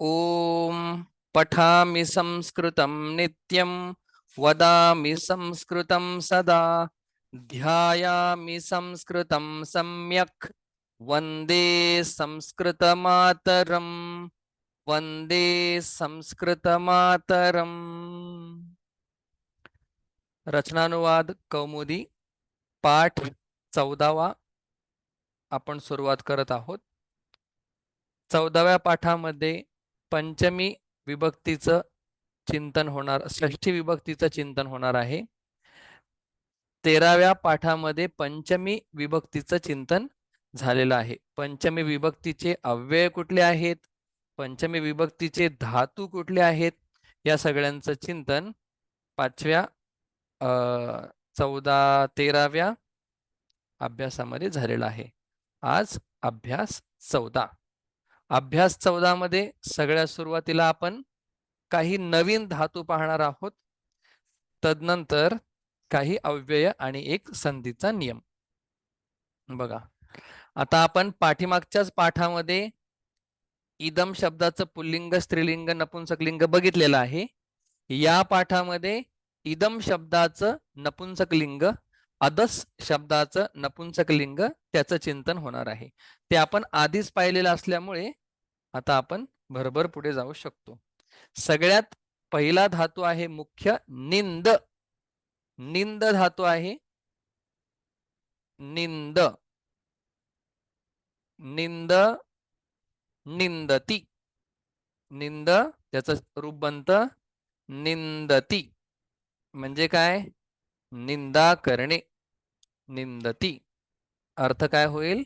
ॐ पठामि संस्कृतं नित्यं वदामि संस्कृतं सदा ध्यायामि संस्कृतं सम्यक् वन्दे संस्कृतमातरं वन्दे संस्कृतमातरम्। रचनानुवाद कौमुदी पाठ चौदावा आपण सुरुवात करत आहोत. चौदाव्या पाठामध्ये पंचमी विभक्तीचं चिंतन होणार षष्ठी विभक्तीचं चिंतन होणार आहे. तेराव्या पाठामध्ये पंचमी विभक्तीचं चिंतन झालेलं आहे. पंचमी विभक्तीचे अव्यय कुठले आहेत? पंचमी विभक्तीचे धातू कुठले आहेत? या सगळ्यांचं चिंतन पाचव्या अ चौदा तेराव्या अभ्यासामध्ये झालेला आहे. आज अभ्यास चौदा. अभ्यास चौदा मध्ये सगळ्या सुरुवातीला आपण काही नवीन धातू पाहणार आहोत. तदनंतर काही अव्यय आणि एक संधीचा नियम. बघा आता आपण पाठीमागच्याच पाठामध्ये इदम शब्दाचं पुल्लिंग स्त्रीलिंग नपुंसकलिंग बघितलेलं आहे. या पाठामध्ये इदम शब्दाचं नपुंसकलिंग अदस शब्दाचं नपुंसकलिंग त्याचं चिंतन होणार आहे. ते आपण आधीच पाहिलेलं असल्यामुळे आता आपण भरभर पुढे जाऊ शकतो. सगळ्यात पहिला धातू आहे मुख्य निंद. निंद धातू आहे निंद. निंद निंदती. निंद त्याचं रूप बनत निंदती. म्हणजे काय? निंदा करणे. निंदती. अर्थ काय होईल?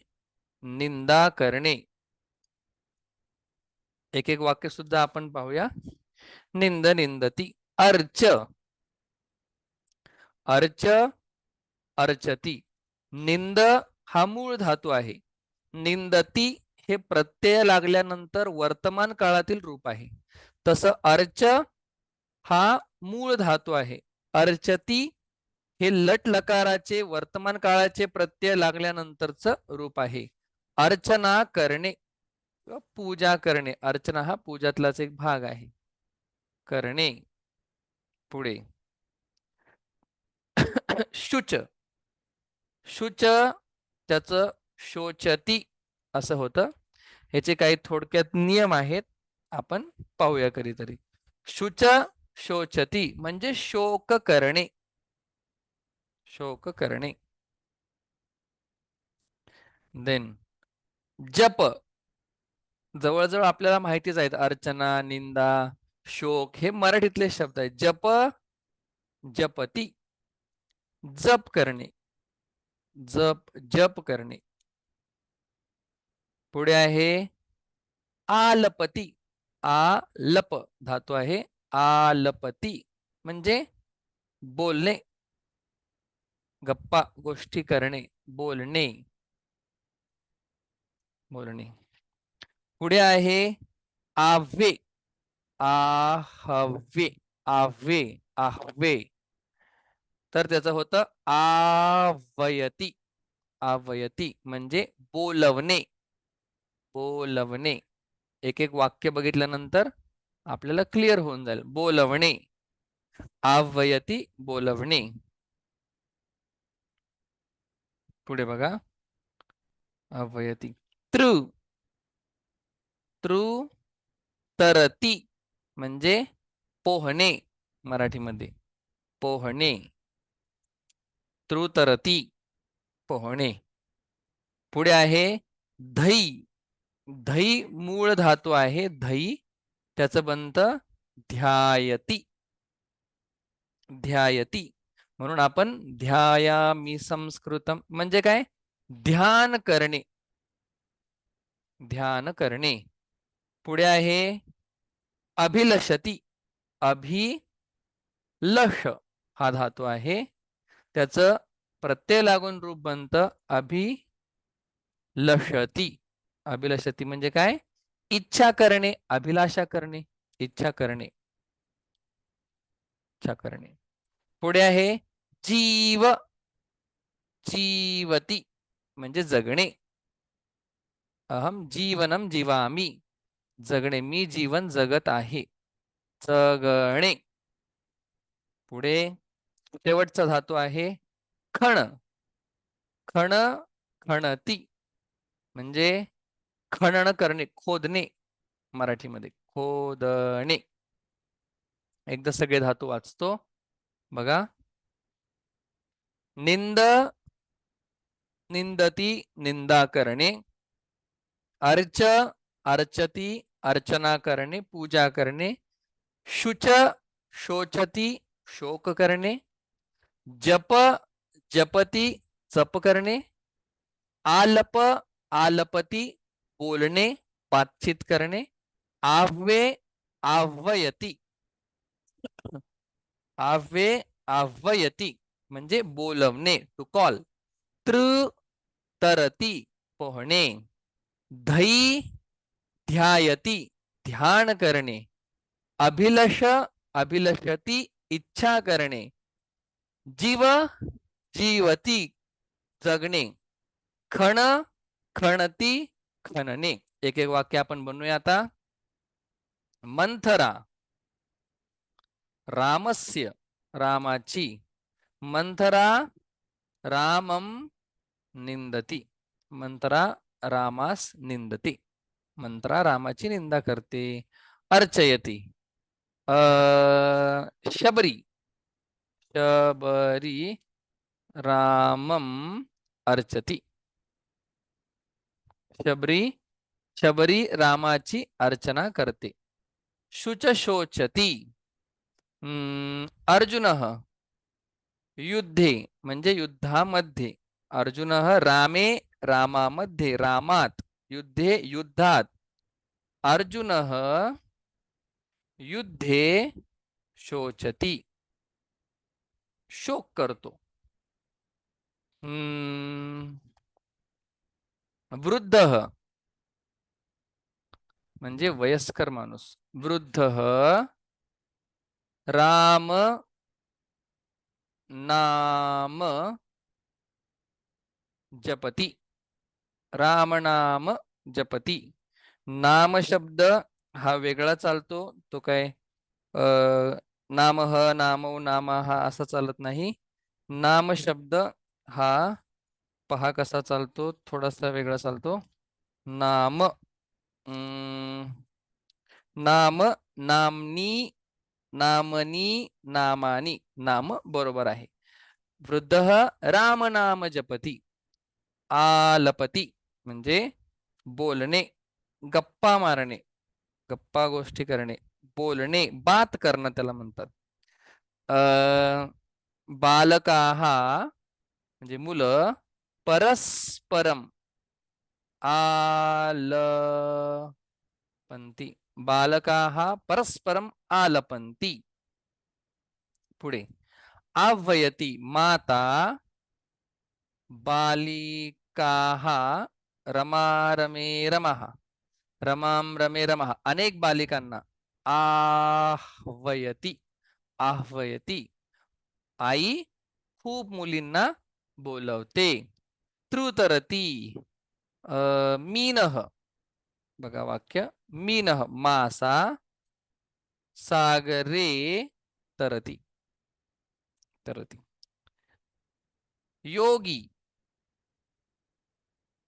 निंदा करणे. एक एक वाक्य सुद्धा आपण पाहूया. निंद निंदती. अर्च. अर्च अर्चती. निंद हा मूळ धातू आहे. निंदती हे प्रत्यय लागल्यानंतर वर्तमान काळातील रूप आहे. तसं अर्च हा मूळ धातू आहे. अर्चती हे लट लकाराचे वर्तमान काळाचे प्रत्यय लागल्यानंतरच रूप आहे. अर्चना करणे पूजा करणे. अर्चना हा पूजातलाच एक भाग आहे. करणे पुढे. शुच. शुच त्याच शोचती असं होतं. ह्याचे काही थोडक्यात नियम आहेत. आपण पाहूया कधीतरी. शुच शोचती म्हणजे शोक करणे. शोक करणे. देन जप. जवळजवळ आपल्याला माहितीच आहेत अर्चना निंदा शोक हे मराठीतले शब्द आहेत. जप जपती. जप करणे. जप जप करणे. पुढे आहे आलपती. आलप. धातू आहे आलपती. म्हणजे बोलणे. गप्पा गोष्टी करणे बोलणे. बोलणे. पुढे आहे आव्हे. आहवे आव्हे आहवे. तर त्याचं होतं आवयती. आवयती म्हणजे बोलवणे. बोलवणे. एक एक वाक्य बघितल्यानंतर आपल्याला क्लिअर होऊन जाईल. बोलवणे. आवयती बोलवणे. पुढे बघा. अवयती. तृ. तृ तरती म्हणजे पोहणे मराठीमध्ये. पोहणे. तृतरती पोहणे. पुढे आहे धई. धई मूळ धातू आहे. धई त्याचं बनत ध्यायती. ध्यायती. म्हणून आपण ध्यायामी संस्कृतम. म्हणजे काय? ध्यान करणे. ध्यान करणे. पुढे आहे अभिलषती. अभिलष. हा धातू आहे. त्याचं प्रत्यय लागून रूप बनतं अभिलषती. अभिलषती म्हणजे काय? इच्छा करणे अभिलाषा करणे इच्छा करणे. इच्छा करणे. पुढे आहे जीव जीवती म्हणजे जगणे. अहम जीवनम जीवामी. जगणे मी जीवन जगत आहे. जगणे. पुढे शेवटचा धातू आहे खण. खण खणती म्हणजे खणन करणे खोदणे मराठीमध्ये. खोदणे. एकदा सगळे धातू वाचतो. बघा. निंद निंदती निंदा करणे. अर्च अर्चती अर्चना करणे पूजा करणे. शुच शोचती शोक करणे. जप जपती जप करणे. आलप आलपती बोलणे बातचीत करणे. आव्वे आव्वयती. आव्वे आव्वयती. म्हणजे बोलवणे टू कॉल तृ तरती पोहणे. धई ध्यायती ध्यान करणे. अभिलष अभिलषती इच्छा करणे. जीव जीवती जगणे. खण खणती खणणे. एक एक वाक्य आपण बनवूया आता. मंथरा. रामस्य रामाची. मंथरा रामम निंदती। मंत्रा रामास निंदती। मंत्रा रामाची निंदा करते। अर्चयती। अ शबरी। शबरी रामम अर्चती। शबरी शबरी रामाची अर्चना करते। शुच शोचती अर्जुन युद्धे म्हणजे युद्धामध्ये. अर्जुन रामे रामामध्ये रामात युद्धे युद्धात. अर्जुन युद्धे शोचती. शोक करतो. वृद्ध म्हणजे वयस्कर माणूस. वृद्ध राम नाम जपती। राम नाम जपती। नाम शब्द हा वेगळा चालतो तो काय नाम ह नाम नाम हा असा चालत नाही. नाम शब्द हा पहा कसा चालतो थोडासा वेगळा चालतो. नाम नाम नामनी नामनी नामानी नाम बरोबर आहे. वृद्ध राम नाम जपती आलपती म्हणजे बोलणे गप्पा मारणे गप्पा गोष्टी करणे बोलणे बात करणं त्याला म्हणतात. अ बालकाहा म्हणजे मुलं परस्परम आलपंती बालकाहा परस्परम आलपंती पुढे. आवयती माता बालिकाः रमा. रमे रमहा रमाम रमे. रमहा अनेक बालिकांना. आह्वयती. आह्वयती. आई खूप मुलींना बोलवते. त्रुतरती. मीनह बघा वाक्य. मीनह मासा सागरे तरती. तरती. योगी.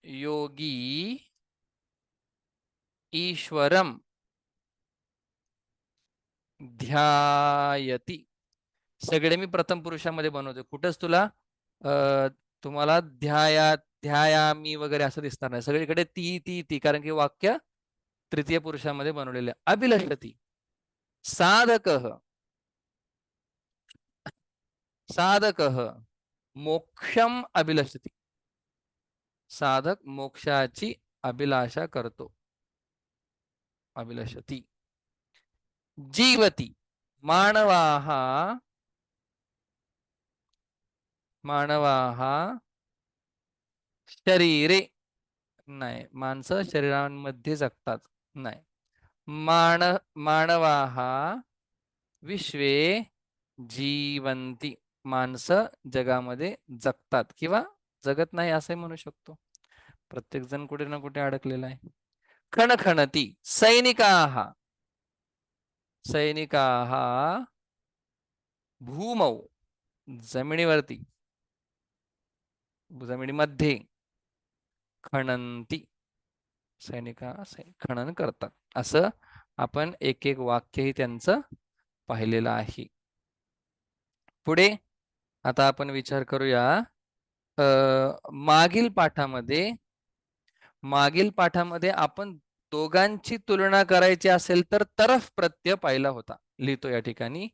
योगी. ईश्वरम ध्यायती. सगळे मी प्रथम पुरुषामध्ये बनवतो कुठंच तुला तुम्हाला ध्याया ध्यायामी वगैरे असं दिसणार नाही. सगळीकडे ती ती ती. कारण की वाक्य तृतीय पुरुषामध्ये बनवलेले अभिलषती. साधक। साधक मोक्षम अभिलषती। साधक मोक्षाची अभिलाषा करतो। अभिलषती। जीवती। मानवाः मानवाः शरीरे नाही माणसं शरीरांमध्ये जगतात नाही. माण मानवाः विश्वे जीवंती माणसं जगामध्ये जगतात किंवा जगत नाही असंही म्हणू शकतो. प्रत्येक जण कुठे ना कुठे अडकलेला आहे. खणखणती सैनिकाः. सैनिकाः भूमौ जमिनीवरती. जमिनीमध्ये खणंती. सैनिका खणन करतात. असं आपण एक एक वाक्यही त्यांचं पाहिलेलं आहे. पुढे आता आपण विचार करूया. मागील पाठामध्ये मागील पाठामध्ये आपण दोघांची तुलना करायची असेल तर तरफ प्रत्यय पाहिला होता. लिहितो या ठिकाणी.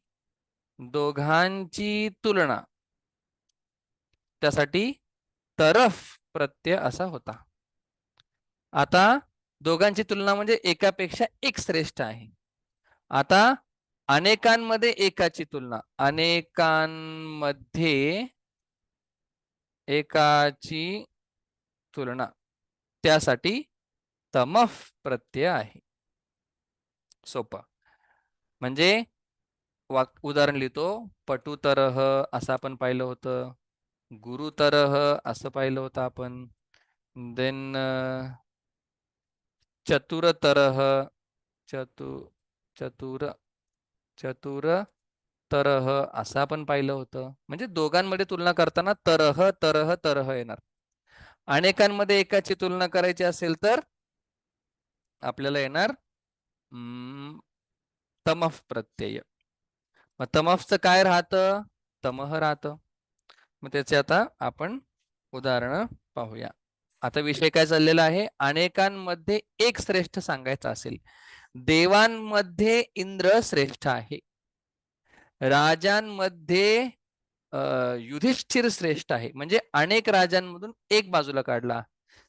दोघांची तुलना. त्यासाठी तरफ प्रत्यय असा होता. आता दोघांची तुलना म्हणजे एकापेक्षा एक श्रेष्ठ आहे. आता अनेकांमध्ये एकाची तुलना. अनेकांमध्ये एकाची तुलना. त्यासाठी तमफ प्रत्यय आहे. सोप. म्हणजे वाक उदाहरण लिहितो. पटुतरह असं आपण पाहिलं होतं. गुरुतरह असं पाहिलं होतं आपण. देन चतुरतरह चतु चतुर चतुर तरह असं आपण पाहिलं होतं. म्हणजे दोघांमध्ये तुलना करताना तरह तरह तरह येणार. अनेकांमध्ये एकाची तुलना करायची असेल तर आपल्याला येणार तमफ प्रत्यय. मग तमफचं काय राहतं? तमह राहतं. मग त्याचे आता आपण उदाहरण पाहूया. आता विषय काय चाललेला आहे? अनेकांमध्ये एक श्रेष्ठ सांगायचा असेल देवांमध्ये इंद्र श्रेष्ठ आहे. राजांमध्ये युधिष्ठिर श्रेष्ठ आहे. म्हणजे अनेक राजांमधून एक बाजूला काढला.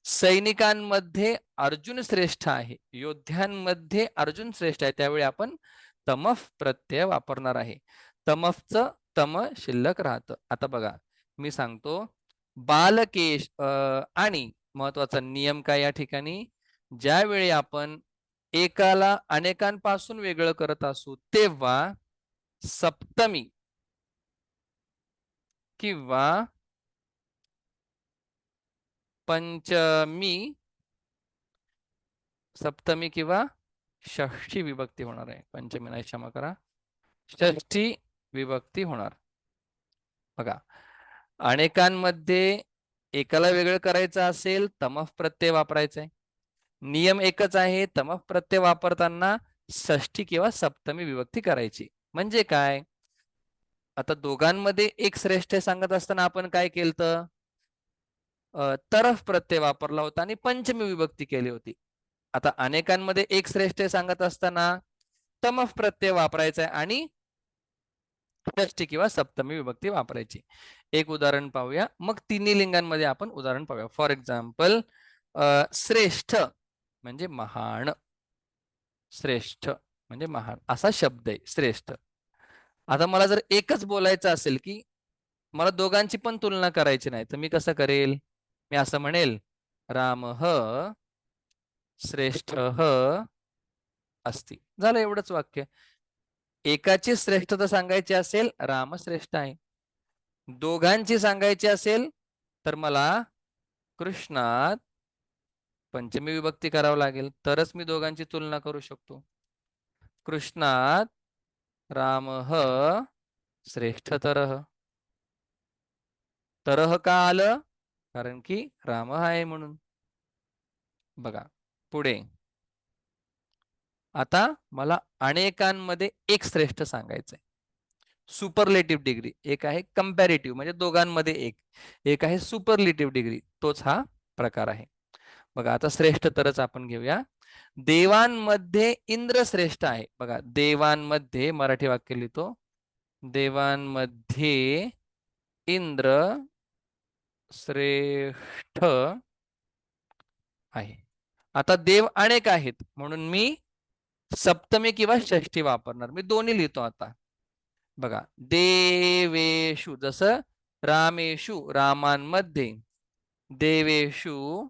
सैनिकांमध्ये अर्जुन श्रेष्ठ आहे. योद्ध्यांमध्ये अर्जुन श्रेष्ठ आहे. त्यावेळी आपण तमफ प्रत्यय वापरणार आहे. तमफचं तम शिल्लक राहतं. आता बघा मी सांगतो बालकेश आणि महत्त्वाचा नियम काय या ठिकाणी? ज्यावेळी आपण एकाला अनेकांपासून वेगळं करत असू तेव्हा सप्तमी किंवा पंचमी सप्तमी किंवा षष्ठी विभक्ती होणार आहे. पंचमी नाही क्षमा करा. षष्ठी विभक्ती होणार. बघा अनेकांमध्ये एकाला वेगळं करायचं असेल तमफ प्रत्यय वापरायचा आहे नियम एकच आहे तमफ प्रत्यय वापरताना षष्ठी किंवा सप्तमी विभक्ती करायची. म्हणजे काय? आता दोघांमध्ये एक श्रेष्ठ सांगत असताना आपण काय केलं तरफ प्रत्यय वापरला होता आणि पंचमी विभक्ती केली होती. आता अनेकांमध्ये एक श्रेष्ठ सांगत असताना तमफ प्रत्यय वापरायचा आहे आणि षष्टी किंवा सप्तमी विभक्ती वापरायची. एक उदाहरण पाहूया. मग तिन्ही लिंगांमध्ये आपण उदाहरण पाहूया. फॉर एक्झाम्पल श्रेष्ठ म्हणजे महान. श्रेष्ठ म्हणजे महान. असा शब्द आहे श्रेष्ठ. आता मला जर एकच बोलायचं असेल की मला दोघांची पण तुलना करायची नाही तर मी कसं करेल? मी असं म्हणेल राम ह श्रेष्ठ ह असती. झालं एवढंच वाक्य. एकाची श्रेष्ठता सांगायची असेल राम श्रेष्ठ आहे. दोघांची सांगायची असेल तर मला कृष्णात पंचमी विभक्ती करावं लागेल. तरच मी दोघांची तुलना करू शकतो. कृष्णात राम श्रेष्ठ तरह तरह का आलं? कारण की राम आहे म्हणून. बघा पुढे. आता मला अनेकांमध्ये एक श्रेष्ठ सांगायचंय. Superlative degree. एक आहे कम्पॅरेटिव्ह म्हणजे दोघांमध्ये एक. एक आहे सुपरलेटिव्ह डिग्री. तोच हा प्रकार आहे. बघा आता श्रेष्ठ तरच आपण घेऊया. देवांमध्ये इंद्र श्रेष्ठ आहे. बघा देवांमध्ये मराठी वाक्य लिहितो. देवांमध्ये इंद्र श्रेष्ठ आहे. आता देव अनेक आहेत. म्हणून मी सप्तमी किंवा षष्ठी वापरणार. मी दोन्ही लिहितो आता. बघा देवेशु जसं रामेशु रामांमध्ये देवेशु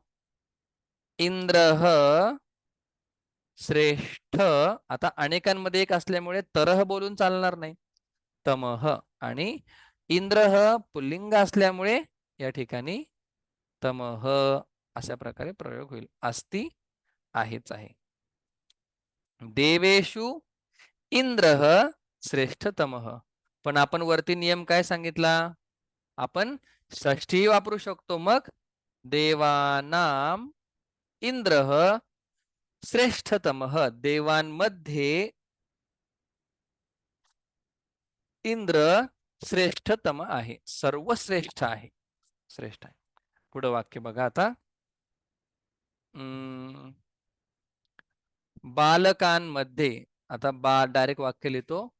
इंद्र श्रेष्ठ आता अनेकांमध्ये एक असल्यामुळे तरह बोलून चालणार नाही. तमह आणि इंद्र पुल्लिंग असल्यामुळे या ठिकाणी तमह अशा प्रकारे प्रयोग होईल. अस्ति आहेच आहे. देवेशु इंद्र श्रेष्ठतम. पण आपण वरती नियम काय सांगितला? आपण षष्ठी वापरू शकतो मग? देवानाम इंद्र श्रेष्ठतम. देवांमध्ये इंद्र श्रेष्ठतम आहे. सर्वश्रेष्ठ आहे. श्रेष्ठ आहे. पुढं वाक्य बघा आता. बालकांमध्ये आता बा डायरेक्ट वाक्य लिहितो.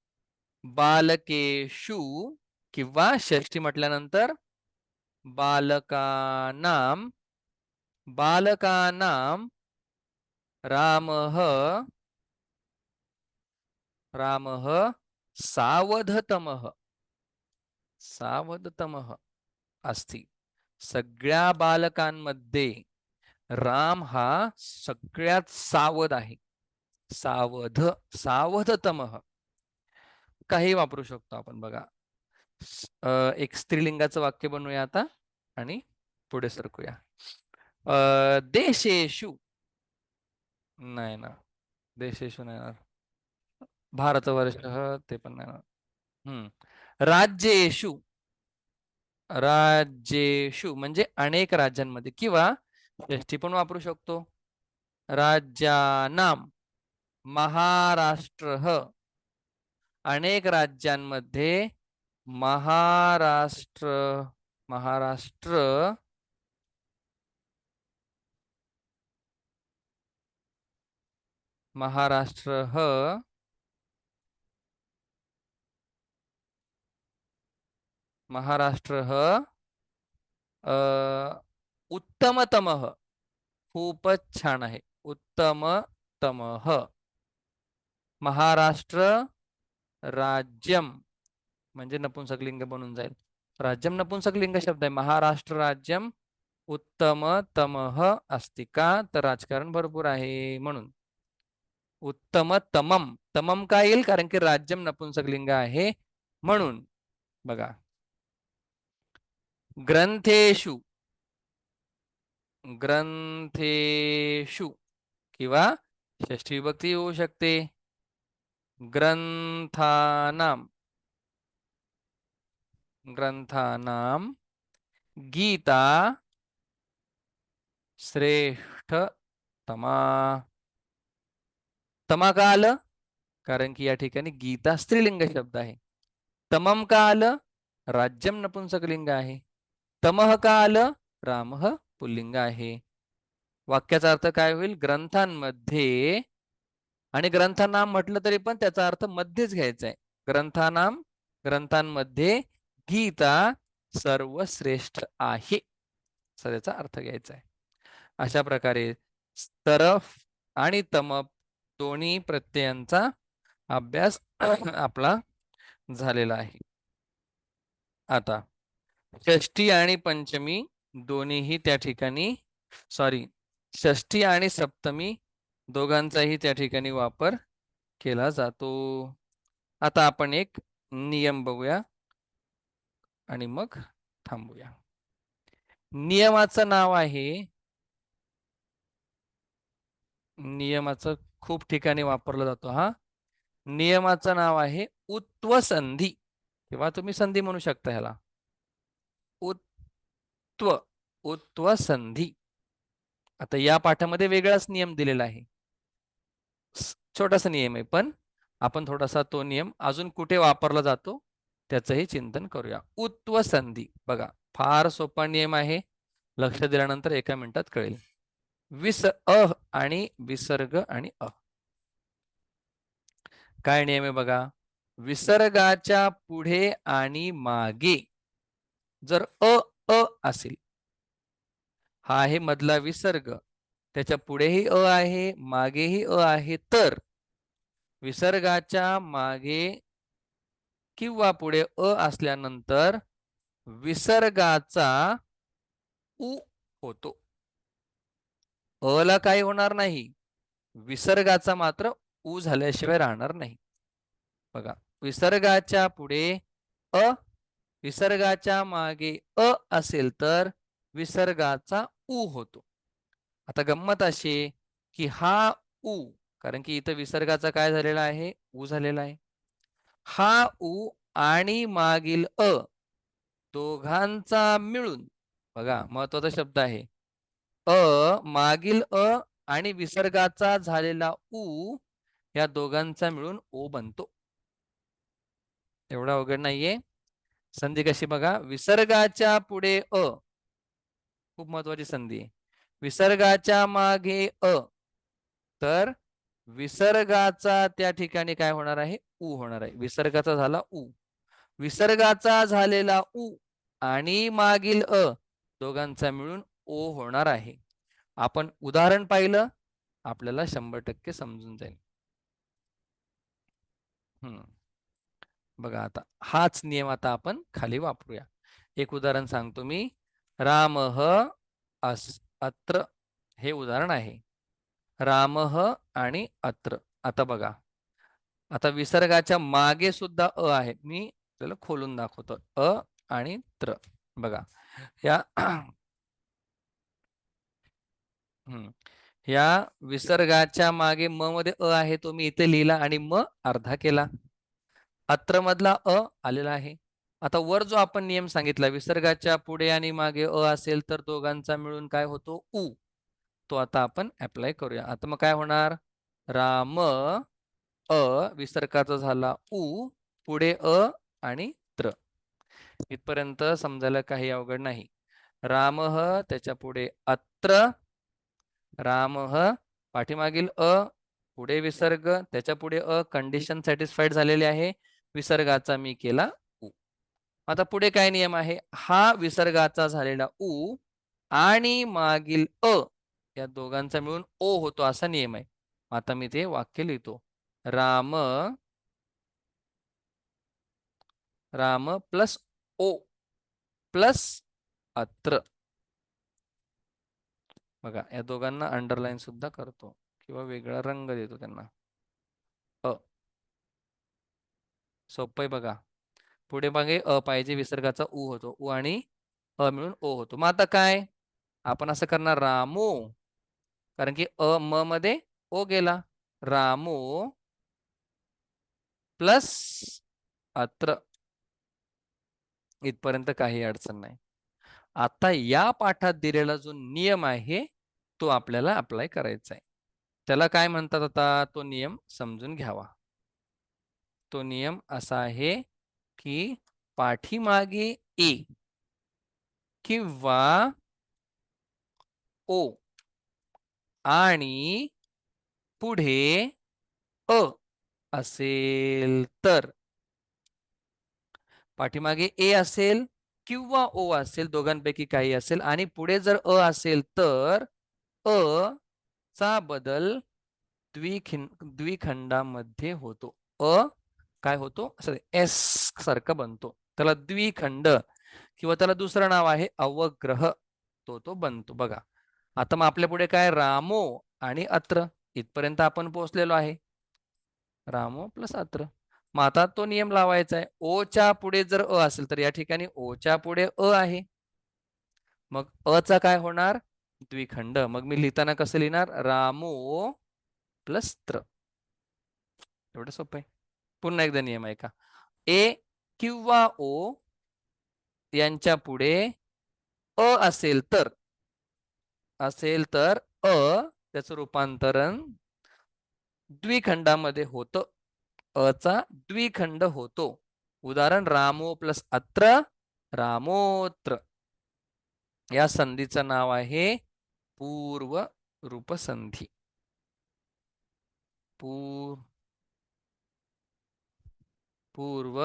बालकेशु किंवा षष्ठी म्हटल्यानंतर बालकानाम बालकानाम रामह रामह सावधतम सावधतम अस्ति. सगळ्या बालकांमध्ये राम हा सगळ्यात सावध आहे. सावध सावधतम. काही वापरू शकतो आपण बघा. एक स्त्रीलिंगाचं वाक्य बनवूया आता आणि पुढे सरकूया. देशेशु. नाही ना. देशेशु नाही भारतवर्ष ते पण नाही ना हम्म. राज्येशु. राज्येशु म्हणजे अनेक राज्यांमध्ये किंवा षष्ठी पण वापरू शकतो. राज्यानाम. महाराष्ट्र अनेक राज्यांमध्ये महाराष्ट्र महाराष्ट्र महाराष्ट्र महाराष्ट्र उत्तमतम. खूपच छान आहे. उत्तमतम. महाराष्ट्र राज्यम म्हणजे नपुंसकलिंग बनून जाईल. राज्यम नपुंसकलिंग शब्द आहे. महाराष्ट्र राज्यम उत्तम तमह असती का? तर राजकारण भरपूर आहे म्हणून. उत्तम तमम. तमम का येईल? कारण की राज्यम नपुंसकलिंग आहे म्हणून. बघा. ग्रंथेशु. ग्रंथेशु किंवा षष्ठी विभक्ती होऊ शकते. ग्रंथानाम. ग्रंथानाम. गीता. श्रेष्ठ तमा. तमा का आलं कारण की या ठिकाणी गीता स्त्रीलिंग शब्द आहे. तमम का आलं राज्यम नपुंसकलिंग आहे. तमह का आलं रामह पुल्लिंग आहे. वाक्याचा अर्थ काय होईल? ग्रंथांमध्ये आणि ग्रंथानाम म्हटलं तरी पण त्याचा अर्थ मध्येच घ्यायचा आहे. ग्रंथानाम ग्रंथांमध्ये गीता सर्वश्रेष्ठ आहे. त्याचा अर्थ घ्यायचा आहे. अशा प्रकारे तरफ आणि तमप दोन्ही प्रत्ययांचा अभ्यास आपला झालेला आहे. आता षष्टी आणि पंचमी दोन्हीही त्या ठिकाणी सॉरी षष्ठी आणि सप्तमी दोघांचाही त्या ठिकाणी वापर केला जातो. आता आपण एक नियम बघूया आणि मग थांबूया. नियमाचं नाव आहे नियमाचं खूप ठिकाणी वापरला जातो हा. नियमाचं नाव आहे उत्व संधी किंवा तुम्ही संधी म्हणू शकता ह्याला. उत्व उत्व संधी आता या पाठामध्ये वेगळाच नियम दिलेला आहे. छोटासा नियम आहे. पण आपण थोडासा तो नियम अजून कुठे वापरला जातो त्याचंही चिंतन करूया. उत्व संधी बघा फार सोपा नियम आहे. लक्ष दिल्यानंतर एका मिनिटात कळेल. विस अ आणि विसर्ग आणि अ. काय नियम आहे बघा? विसर्गाच्या पुढे आणि मागे जर अ अ असेल हा आहे मधला विसर्ग. त्याच्या पुढेही अ आहे मागेही अ आहे तर विसर्गाच्या मागे किंवा पुढे अ असल्यानंतर विसर्गाचा उ होतो. अला काही होणार नाही. विसर्गाचा मात्र उ झाल्याशिवाय राहणार नाही. बघा विसर्गाच्या पुढे अ विसर्गाच्या मागे अ असेल तर विसर्गाचा उ होतो. आता गंमत अशी की हा उ कारण की इथं विसर्गाचा काय झालेला आहे? उ झालेला आहे. हा उ आणि मागील अ दोघांचा मिळून बघा महत्त्वाचा शब्द आहे. अ मागील अ आणि विसर्गाचा झालेला उ या दोघांचा मिळून ओ बनतो. एवढा अवघड नाहीये. संधी कशी बघा? विसर्गाच्या पुढे अ. खूप महत्वाची संधी विसर्गाच्या मागे अ. तर विसर्गाचा त्या ठिकाणी काय होणार आहे? उ होणार आहे. विसर्गाचा झाला उ. विसर्गाचा झालेला उ आणि मागील अ दोघांचा मिळून ओ होणार आहे. आपण उदाहरण पाहिलं आपल्याला शंभर टक्के समजून जाईल. हम्म. बघा आता हाच नियम आता आपण खाली वापरूया. एक उदाहरण सांगतो मी. राम अस अत्र हे उदाहरण आहे. राम आणि अत्र. आता बघा. आता विसर्गाच्या मागे सुद्धा अ आहे. मी आपल्याला खोलून दाखवतो. अ आणि त्र. बघा. या हम्म. या विसर्गाच्या मागे म मध्ये अ आहे. तो मी इथे लिहिला आणि म अर्धा केला. अत्र मधला अ आलेला आहे. आता वर जो आपण नियम सांगितला विसर्गाच्या पुढे आणि मागे अ असेल तर दोघांचा मिळून काय होतो? उ. तो आता आपण अप्लाय करूया. आता मग काय होणार? राम अ विसर्गाचा झाला उ पुढे अ आणि त्र. इथपर्यंत समजायला काही अवघड नाही. राम त्याच्या पुढे अत्र. राम पाठीमागील अ पुढे विसर्ग त्याच्या पुढे अ कंडिशन सॅटिस्फाईड झालेले आहे. विसर्गाचा मी केला आता पुढे काय नियम आहे? हा विसर्गाचा झालेला उ आणि मागील अ या दोघांचा मिळून ओ होतो असा नियम आहे. आता मी ते वाक्य लिहितो. Ram Ram plus O plus अत्र. बघा या दोघांना अंडरलाईन सुद्धा करतो किंवा वेगळा रंग देतो त्यांना. अ. सोपं बघा. पुढे मागे अ पाहिजे विसर्गाचा उ होतो. उ आणि अ मिळून ओ होतो. मग आता काय? आपण असं करणार रामो. कारण की अ म मध्ये ओ गेला. रामो प्लस अत्र. इथपर्यंत काही अडचण नाही. आता या पाठात दिलेला जो नियम आहे तो आपल्याला अप्लाय करायचा आहे. त्याला काय म्हणतात आता? तो नियम समजून घ्यावा. तो नियम असा आहे की पाठीमागे ए किंवा ओ आणि पुढे अ असेल तर. पाठीमागे ए असेल किंवा ओ असेल दोघांपैकी काही असेल आणि पुढे जर अ असेल तर अ चा बदल द्विखिन द्विखंडामध्ये होतो. अ काय होतो? एस सारखं बनतो. त्याला द्विखंड किंवा त्याला दुसरं नाव आहे अवग्रह. तो तो बनतो. बघा. आता मग आपल्या पुढे काय? रामो आणि अत्र. इथपर्यंत आपण पोहोचलेलो आहे. रामो प्लस अत्र. मग आता तो नियम लावायचा आहे. ओच्या पुढे जर अ असेल तर या ठिकाणी ओच्या पुढे अ आहे. मग अ चा काय होणार? द्विखंड. मग मी लिहिताना कसं लिहिणार? रामो प्लस त्र एवढं सोपं आहे. पुन्हा एकदा नियम आहे का? ए किंवा ओ यांच्या पुढे अ असेल तर असेल तर अ त्याचं रूपांतरण द्विखंडामध्ये होतं. अचा द्विखंड होतो. उदाहरण रामो प्लस अत्र रामोत्र. या संधीचं नाव आहे पूर्व रूपसंधी पूर्व पूर्व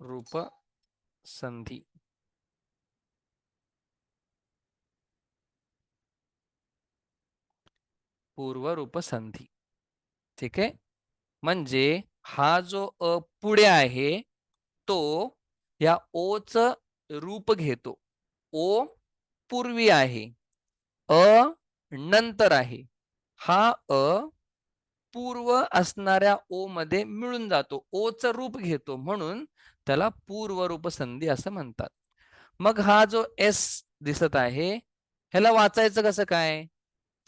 रूप संधी। पूर्व रूप संधी ठीक आहे? म्हणजे हा जो अ पुढे आहे तो या ओच रूप घेतो. ओ पूर्वी आहे अ नंतर आहे. हा अ पूर्व असणाऱ्या ओ मध्ये मिळून जातो. ओचं रूप घेतो म्हणून त्याला पूर्व रूप संधी असं म्हणतात. मग हा जो एस दिसत आहे ह्याला वाचायचं कसं काय?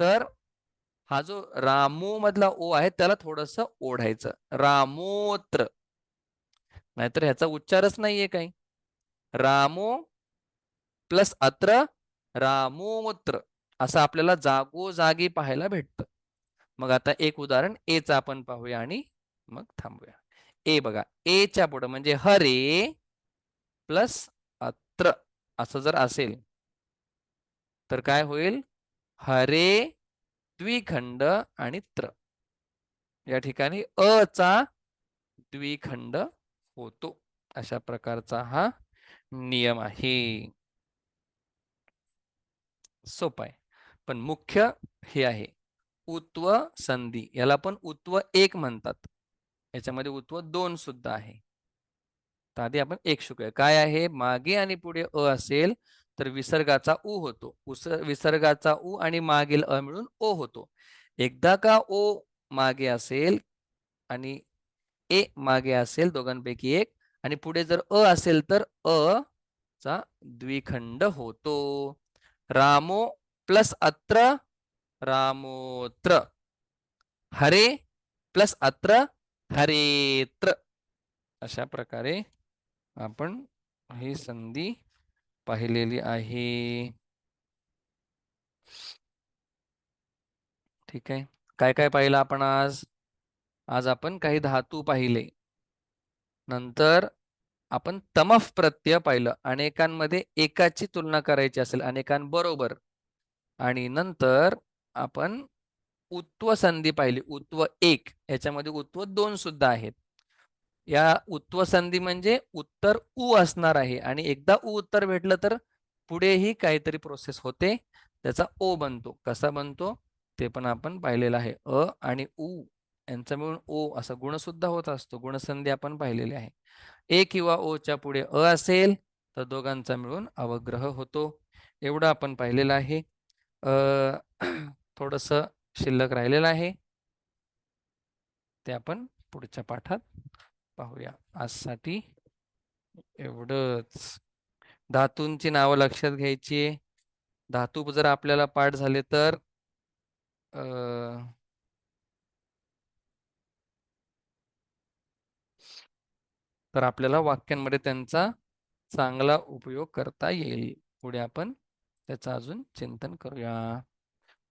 तर हा जो रामो मधला ओ आहे त्याला थोडस ओढायचं. रामोत्र. नाहीतर ह्याचा उच्चारच नाहीये काही. रामो प्लस अत्र रामोत्र असं आपल्याला जागोजागी पाहायला भेटतं. मग आता एक उदाहरण एचं आपण पाहूया आणि मग थांबूया. ए बघा एच्या पुढं म्हणजे हरे प्लस अत्र असं जर असेल तर काय होईल? हरे द्विखंड आणि त्र. या ठिकाणी अ चा द्विखंड होतो. अशा प्रकारचा हा नियम आहे. सोपा आहे. पण मुख्य हे आहे. उत्व संधी याला पण उत्व एक म्हणतात. याच्यामध्ये उत्व दोन सुद्धा आहे. तर आधी आपण एक शिकूया. काय आहे? मागे आणि पुढे अ असेल तर विसर्गाचा उ होतो. विसर्गाचा उ आणि मागील अ मिळून ओ होतो. एकदा का ओ मागे असेल आणि ए मागे असेल दोघांपैकी एक आणि पुढे जर अ असेल तर अ चा द्विखंड होतो. रामो प्लस अत्र रामोत्र। हरे प्लस अत्र हरेत्र। अशा प्रकारे आपण ही संधी पाहिलेली आहे. ठीक आहे. काय काय पाहिलं आपण आज? आज आपण काही धातू पाहिले. नंतर आपण तमफ प्रत्यय पाहिलं. अनेकांमध्ये एकाची तुलना करायची असेल अनेकांबरोबर. आणि नंतर आपण उत्व संधी पाहिली. उत्व एक याच्यामध्ये उत्व दोन सुद्धा आहेत. या उत्व संधी म्हणजे उत्तर उ असणार आहे आणि एकदा उ उत्तर भेटलं तर पुढेही काहीतरी प्रोसेस होते. त्याचा ओ बनतो. कसा बनतो? ते पण आपण पाहिलेलं आहे. अ आणि उ यांचा मिळून ओ असा गुणसुद्धा होत असतो. गुणसंधी आपण पाहिलेली आहे. ए किंवा ओच्या पुढे अ असेल तर दोघांचा मिळून अवग्रह होतो. एवढं आपण पाहिलेलं आहे. अ थोडस शिल्लक राहिलेलं आहे. ते आपण पुढच्या पाठात पाहूया. आजसाठी एवढंच. धातूंची नावं लक्षात घ्यायची धातू जर आपल्याला पाठ झाले तर अ तर आपल्याला वाक्यांमध्ये त्यांचा चांगला उपयोग करता येईल. पुढे आपण त्याचं अजून चिंतन करूया.